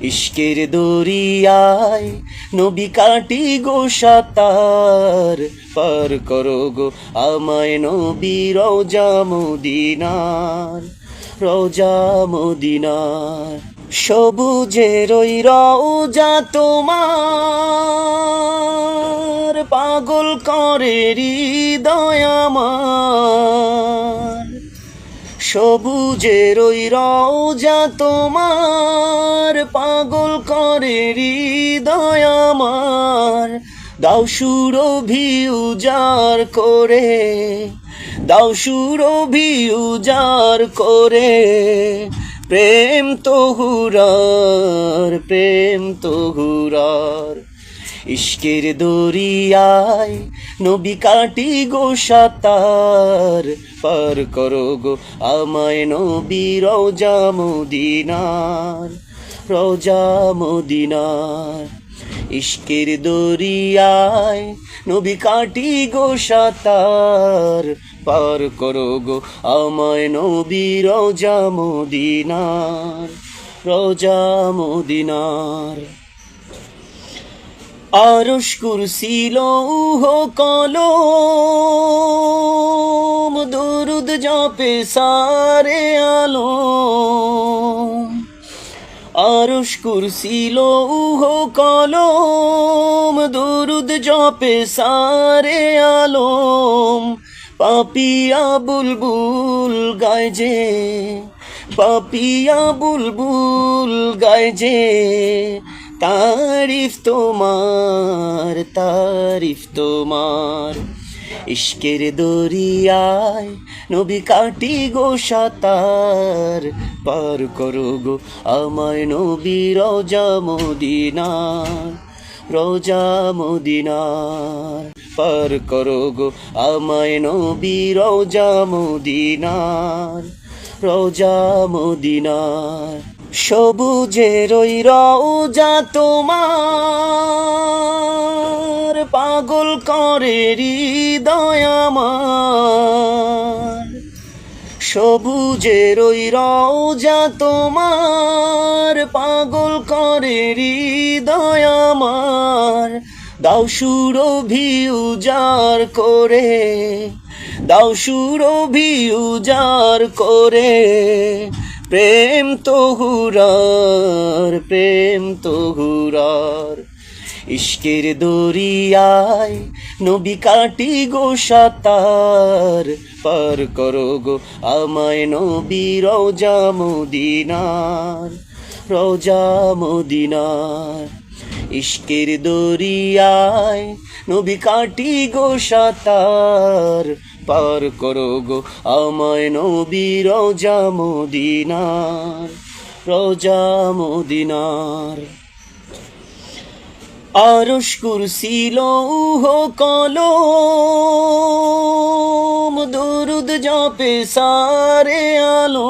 ইশকের দরিয়ায় নবী কাটি গো সাতার। পার করো গো আমায় নবী রওজা মদিনার রওজা মদিনার। সবুজের ওই রওজা তোমার, পাগল করে হৃদয় আমার। সবুজের ওই রওজা তোমার, পাগল করে হৃদয় আমার। দাও সুরভি উজার করে, দাও সুরভি উজার করে। প্রেম তো হুরার প্রেম তো হুরার ইশকের দরিয়ায় নবী কাটি গো সাতার পার করো গো আমায় নবী রওজা মদিনার রওজা মদিনার। ইশকের দরিয়ায় নবী কাটি গো সাতার পার করো গো আমায় নবী রওজা মদিনার রওজা মদিনার। আরশ কুরসি লৌহ কলম, দুরুদ জপে সারে আলো আরশ কুরসি লৌহ কলম, দুরুদ জপে সারে আলম। পাপিয়া বুলবুল গায় যে, পাপিয়া বুলবুল যে তারিফ তোমার তারিফ তোমার। ইশকের দরিয়ায় নবী কাটি গো সাতার, পার করো গো আমায় নবী রওজা মদিনার রওজা মদিনার। পার করো গো আমায় নবী রওজা মদিনার রওজা মদিনার। সবুজের ওই রওজা তোমার, পাগল করে হৃদয় আমার। সবুজের ওই রওজা তোমার, পাগল করে হৃদয় দাও সুরভি উজার করে, দাও সুরভি উজার করে। প্রেম তো হুরার প্রেম তো হুরার ইশকের দরিয়ায় নবী কাটি গো সাতার। পার করো গো আমায় নবী রওজা মদিনার মদিনার। ইশকের দরিয়ায় নবী কাটি গো সাতার। পার করো গো আমায় নবী রওজা মদিনার রওজা মদিনার। আরশ কুরসি লৌহ কলম, দুরুদ জপে সারে আলো।